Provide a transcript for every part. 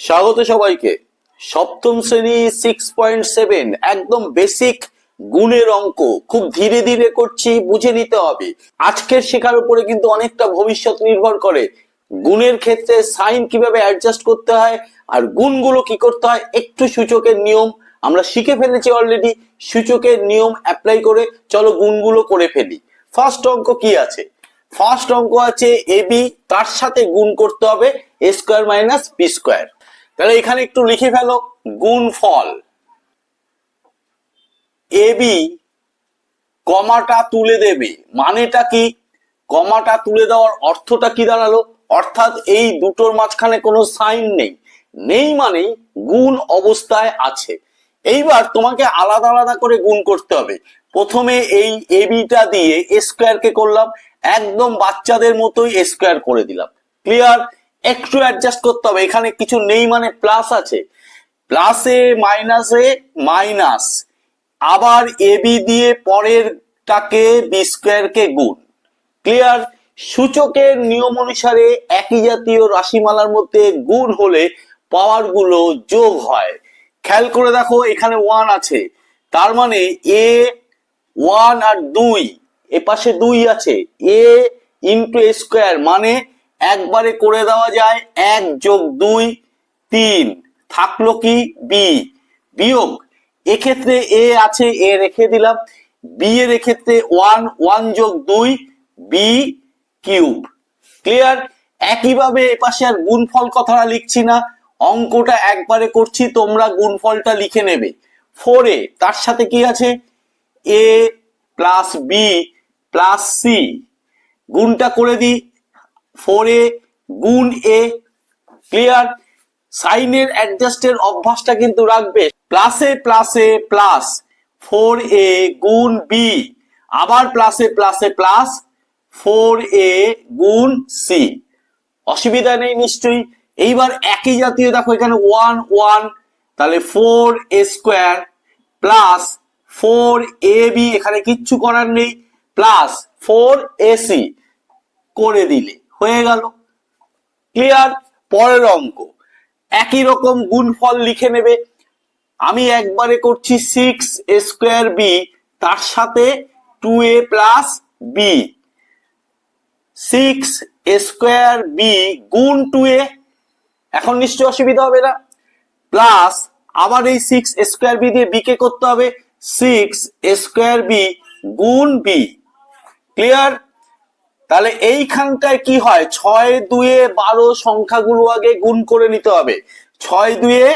স্বাগত সবাইকে। সপ্তম শ্রেণি সিক্স পয়েন্ট সেভেন একদম বেসিক গুণের অঙ্ক। খুব ধীরে ধীরে করছি, বুঝে নিতে হবে। আজকের শেখার উপরে কিন্তু অনেকটা ভবিষ্যৎ নির্ভর করে। গুণের ক্ষেত্রে সাইন কীভাবে অ্যাডজাস্ট করতে হয় আর গুণগুলো কি করতে হয়, একটু সূচকের নিয়ম আমরা শিখে ফেলেছি অলরেডি সূচকের নিয়ম অ্যাপ্লাই করে চলো গুণগুলো করে ফেলি। ফার্স্ট অঙ্ক কি আছে? ফার্স্ট অঙ্ক আছে এ বি, তার সাথে গুণ করতে হবে, A square minus B square. তাহলে এখানে একটু লিখে ফেলো, গুণ ফল। এ বি কমাটা তুলে দেবে। মানেটা কি? কমাটা তুলে দেওয়ার অর্থটা কি দাঁড়াল? অর্থাৎ এই দুটোর মাঝখানে কোনো সাইন নেই। নেই মানেই গুণ অবস্থায় আছে। এইবার তোমাকে আলাদা আলাদা করে গুণ করতে হবে। প্রথমে এই এ বিটা দিয়ে এ স্কোয়ার কে করলাম। একদম বাচ্চাদের মতোই স্কোয়ার করে দিলাম। ক্লিয়ার একটু অ্যাডজাস্ট করতে হবে। এখানে কিছু নেই মানে প্লাস আছে। প্লাসে মাইনাসে মাইনাস আবার এ বি দিয়ে পরেরটাকে বি স্কোয়ারকে গুণ। ক্লিয়ার সূচকের নিয়ম অনুসারে একই জাতীয় রাশিমালার মধ্যে গুণ হলে পাওয়ারগুলো যোগ হয়। খেয়াল করে দেখো, এখানে ওয়ান আছে। তার মানে এ ওয়ান আর দুই এ পাশে দুই আছে। এ ইন্টু স্কোয়ার মানে একবারে করে দেওয়া যায় এক যোগ দুই, তিন। থাকল কি বি বিয়োগ। এক্ষেত্রে এ আছে এ রেখে দিলাম। বি এর ক্ষেত্রে ওয়ান ওয়ান যোগ দুই বি কিউব ক্লিয়ার একইভাবে এপাশে আর গুণফল কথাটা লিখছি না। অঙ্কটা একবারে করছি, তোমরা গুণফলটা লিখে নেবে। ফোরে তার সাথে কি আছে? A plus B plus C গুণটা করে দিই। ফোর এ গুণ এ ক্লিয়ার সাইনের অ্যাডজাস্টের অভ্যাসটা কিন্তু রাখবে। প্লাসে প্লাসে প্লাস ফোর এ গুণ বি আবার প্লাসে প্লাসে প্লাস ফোর এ গুণ সি অসুবিধা নেই নিশ্চয়ই। এইবার একই জাতীয় দেখো এখানে ওয়ান ওয়ান তাহলে four A square plus four A B এখানে কিচ্ছু করার নেই। প্লাস ফোর এসি করে দিলে। হয়ে গেল। ক্লিয়ার পরের অঙ্ক। একই রকম গুণফল লিখে নেবে। আমি একবারে করছি সিক্স স্কোয়ার বি তার সাথে two A plus B six square B গুণ টু এ এখন নিশ্চয় অসুবিধা হবে না। প্লাস আবার এই সিক্স স্কোয়ার বি দিয়ে বি কে করতে হবে। সিক্স স্কোয়ার বি গুণ বি ক্লিয়ার তাহলে এইখানটায় কি হয়? ছয় দুয়ে বারো সংখ্যাগুলো আগে গুণ করে নিতে হবে। ছয় দুয়ে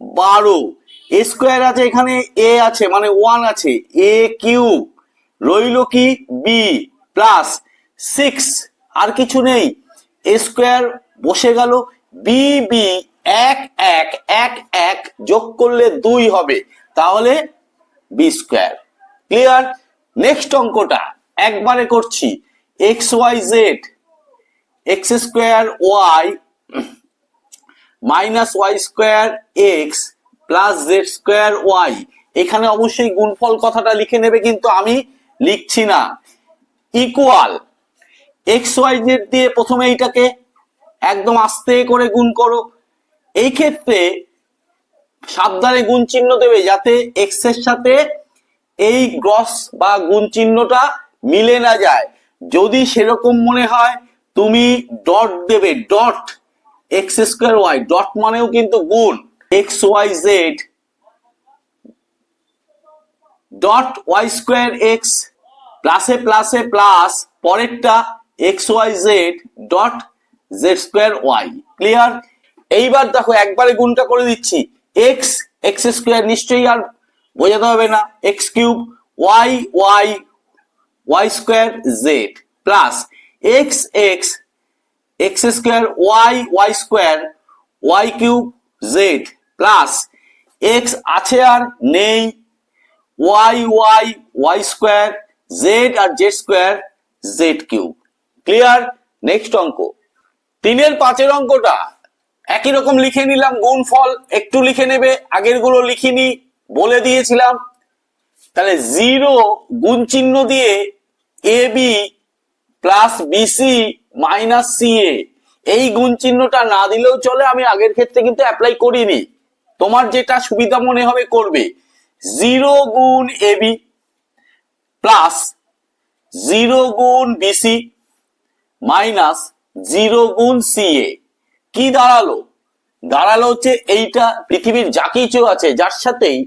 বারো। স্কোয়ার আছে এখানে এ আছে মানে ওয়ান আছে। এ কিউ রইল কি? B plus six. আর কিছু নেই। স্কোয়ার বসে গেল। বি বি, এক এক এক এক যোগ করলে দুই হবে। তাহলে বি স্কোয়ার। ক্লিয়ার? নেক্সট অঙ্কটা। একবারে করছি। X Y Z X square Y minus Y square X plus Z square Y এখানে অবশ্যই গুণফল কথাটা লিখে নেবে, কিন্তু আমি লিখছি না। ইকুয়াল এক্স ওয়াই জেড দিয়ে প্রথমে এইটাকে একদম আস্তে করে গুণ করো। এই ক্ষেত্রে সাবধানে গুণ চিহ্ন দেবে, যাতে এক্সের সাথে এই গ্রস বা গুণ চিহ্নটা মিলে না যায়। যদি সেরকম মনে হয়, তুমি ডট দেবে dot X square Y dot মানেও কিন্তু গুণ X Y Z dot Y square X প্লাসে প্লাসে প্লাস পরেরটা X Y Z dot Z square Y clear এইবার দেখো, একবারে গুণটা করে দিচ্ছি এক্স এক্স স্কোয়ার নিশ্চয়ই আর বোঝাতে হবে না X cube Y Y Y square Z plus X X X square Y Y square Y cube Z plus X আছে আর নেই Y Y Y square Z আর Z square Z cube clear next অঙ্ক। তিনের পাঁচের অঙ্কটা একই রকম লিখে নিলাম, গুণফল একটু লিখে নেবে আগেরগুলো লিখিনি, বলে দিয়েছিলাম। তাহলে জিরো গুণ চিহ্ন দিয়ে A B plus BC minus C A এই গুণ চিহ্নটা না দিলেও চলে, আমি আগের ক্ষেত্রে কিন্তু অ্যাপ্লাই করিনি। তোমার যেটা সুবিধা মনে হবে করবে। জিরো গুণ এ বি প্লাস জিরো গুণ বিসি মাইনাস জিরো গুণ সি এ কি দাঁড়াল? দাঁড়াল হচ্ছে এইটা পৃথিবীর যা কিছু আছে, যার সাথেই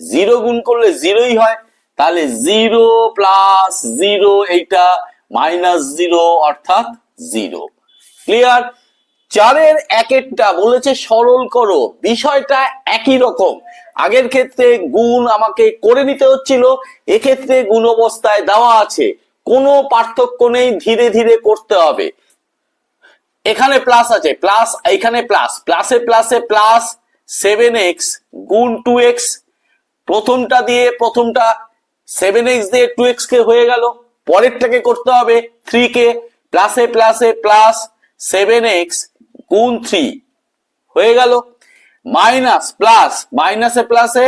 জিরো গুণ করলে জিরোই হয়, তাহলে জিরো প্লাস জিরো এইটা মাইনাস জিরো অর্থাৎ জিরো। ক্লিয়ার চারের একেরটা বলেছে সরল করো, বিষয়টা একই রকম। আগের ক্ষেত্রে গুণ আমাকে করে নিতে হচ্ছিল, এক্ষেত্রে গুণ অবস্থায় দেওয়া আছে। কোনো পার্থক্য নেই, ধীরে ধীরে করতে হবে। এখানে প্লাস আছে প্লাস এখানে প্লাস প্লাসে প্লাসে প্লাস সেভেন এক্স গুণ টু এক্স প্রথমটা দিয়ে প্রথমটা সেভেন এক্স দিয়ে টু এক্স কে হয়ে গেল। পরেরটাকে করতে হবে থ্রি কে প্লাসে প্লাসে প্লাস সেভেন এক্স গুণ থ্রি হয়ে গেল। মাইনাস প্লাস মাইনাসে প্লাসে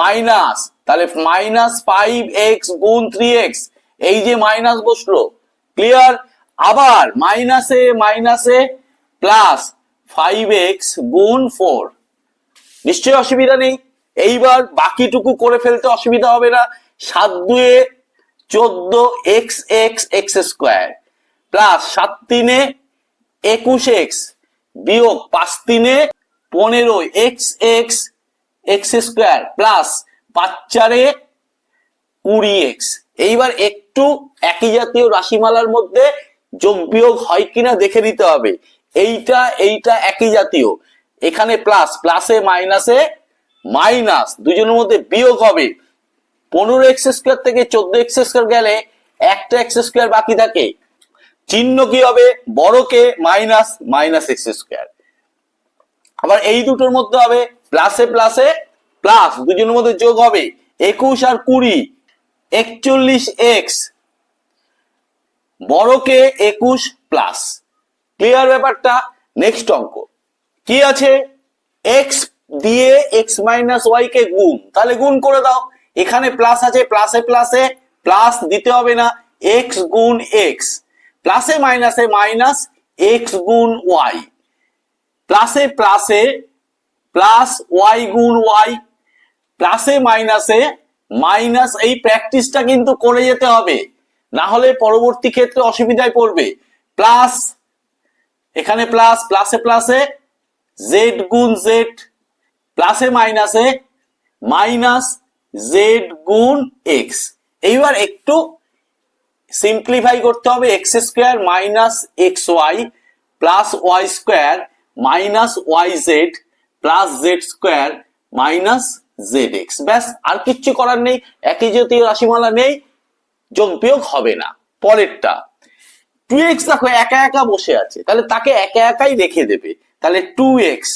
মাইনাস তাহলে মাইনাস ফাইভ এক্স গুণ থ্রি এক্স এই যে মাইনাস বসল ক্লিয়ার আবার মাইনাসে মাইনাসে প্লাস ফাইভ এক্স গুণ ফোর নিশ্চয়ই অসুবিধা নেই। এইবার বাকিটুকু করে ফেলতে অসুবিধা হবে না। সাত দুয়ে চোদ্দ X X X square. Plus সাত তিনে একুশ এক্স বিয়োগ পাঁচ তিনে পনেরো X X X square plus পাঁচ চারে কুড়ি এক্স। এইবার একটু একই জাতীয় রাশিমালার মধ্যে যোগ বিয়োগ হয় কিনা দেখে নিতে হবে। এইটা এইটা একই জাতীয়। এখানে প্লাস, প্লাসে মাইনাসে মাইনাস, দুজনের মধ্যে বিয়োগ হবে। পনেরো এক্স স্কোয়ার থেকে চোদ্দ এক্স স্কোয়ার গেলে একটা এক্স স্কোয়ার বাকি থাকে। চিহ্ন কি হবে? বড়কে মাইনাস মাইনাস এক্স স্কোয়ার আবার এই দুটোর মধ্যে হবে প্লাসে প্লাসে প্লাস দুজনের মধ্যে যোগ হবে একুশ আর কুড়ি, একচল্লিশ এক্স বড়কে একুশ প্লাস ক্লিয়ার ব্যাপারটা? নেক্সট অঙ্ক। কি আছে? এক্স দিয়ে এক্স মাইনাস ওয়াই কে গুণ। তাহলে গুণ করে দাও। এখানে প্লাস আছে প্লাসে প্লাসে প্লাস দিতে হবে না এক্স গুণ এক্স প্লাসে মাইনাসে মাইনাস এক্স গুণ ওয়াই প্লাসে প্লাসে প্লাস ওয়াই গুণ ওয়াই প্লাসে মাইনাসে মাইনাস এই প্র্যাকটিসটা কিন্তু করে যেতে হবে। না হলে পরবর্তী ক্ষেত্রে অসুবিধায় পড়বে। প্লাস এখানে প্লাস প্লাসে প্লাসে জেড গুণ জেড প্লাসে মাইনাসে মাইনাস জেড গুণ এক্স এইবার একটু সিম্পলিফাই করতে হবে X square minus X Y plus Y square minus Y Z plus Z square minus Z X ব্যাস, আর কিচ্ছু করার নেই, একই জাতীয় রাশিমালা নেই, যোগ বিয়োগ হবে না। পরেরটা টু এক্স দেখো একা একা বসে আছে, তাহলে তাকে একা একাই রেখে দেবে। তাহলে টু এক্স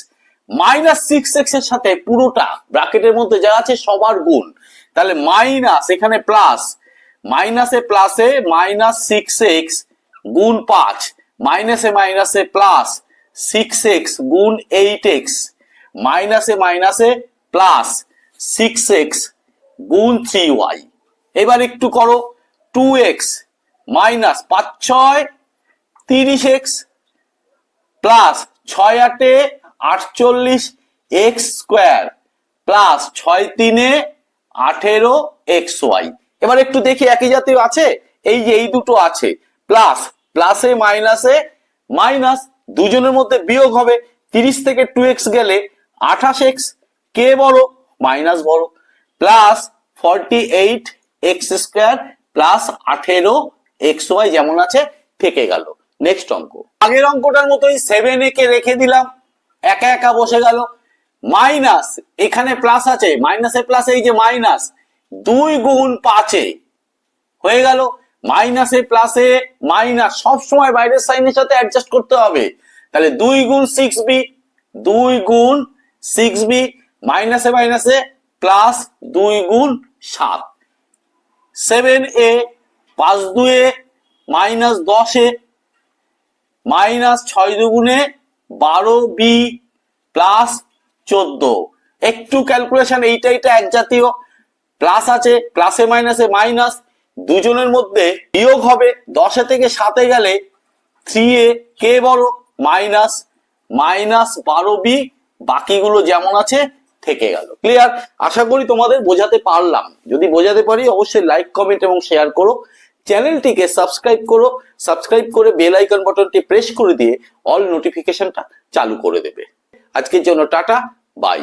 মাইনাস সিক্স এক্সের সাথে পুরোটা ব্র্যাকেটের মধ্যে যা আছে সবার গুণ। তাহলে মাইনাস এখানে প্লাস মাইনাসে প্লাসে মাইনাস সিক্স এক্স গুণ পাঁচ মাইনাসে মাইনাসে প্লাস সিক্স এক্স গুণ এইট এক্স মাইনাসে মাইনাসে প্লাস সিক্স এক্স গুণ থ্রি ওয়াই এবার একটু করো টু এক্স মাইনাস পাঁচ ছয়, তিরিশ এক্স প্লাস ছয় আটে আটচল্লিশ এক্স স্কোয়ার প্লাস ছয় তিনে আঠেরো এক্স ওয়াই। এবার একটু দেখি একই জাতীয় আছে? এই যে এই দুটো আছে। প্লাস, প্লাসে, মাইনাসে, মাইনাস দুজনের মধ্যে বিয়োগ হবে। তিরিশ থেকে টু এক্স গেলে আঠাশ এক্স। কে বড়? মাইনাস বড়। Plus forty eight X square plus আঠেরো এক্স ওয়াই যেমন আছে, থেকে গেল। নেক্সট অঙ্ক। আগের অঙ্কটার মতোই সেভেন একে রেখে দিলাম। একা একা বসে গেল। মাইনাস, এখানে প্লাস আছে মাইনাসে প্লাস এই যে মাইনাস দুই গুণ পাঁচে হয়ে গেল। মাইনাসে প্লাসে মাইনাস সব সময় বাইরের সাইনের সাথে অ্যাডজাস্ট করতে হবে। তাহলে দুই গুণ সিক্স বি দুই গুণ সিক্স বি মাইনাসে মাইনাসে প্লাস দুই গুণ সাত। সেভেন এ পাঁচ দুয়ে মাইনাস দশে মাইনাস ছয় দুগুণে বারো বি প্লাস চোদ্দ। একটু ক্যালকুলেশন এইটা এটা এক জাতীয়। প্লাস আছে প্লাসে মাইনাসে মাইনাস দুজনের মধ্যে বিয়োগ হবে, দশে থেকে সাতে গেলে থ্রি এ কে বড়? মাইনাস মাইনাস বারো বি, বাকিগুলো যেমন আছে, থেকে গেল। ক্লিয়ার আশা করি তোমাদের বোঝাতে পারলাম। যদি বোঝাতে পারি, অবশ্যই লাইক কমেন্ট এবং শেয়ার করো। চ্যানেলটিকে সাবস্ক্রাইব করো, সাবস্ক্রাইব করে বেল আইকন বাটনটি প্রেস করে দিয়ে অল নোটিফিকেশনটা চালু করে দেবে। আজকের জন্য টাটা, বাই।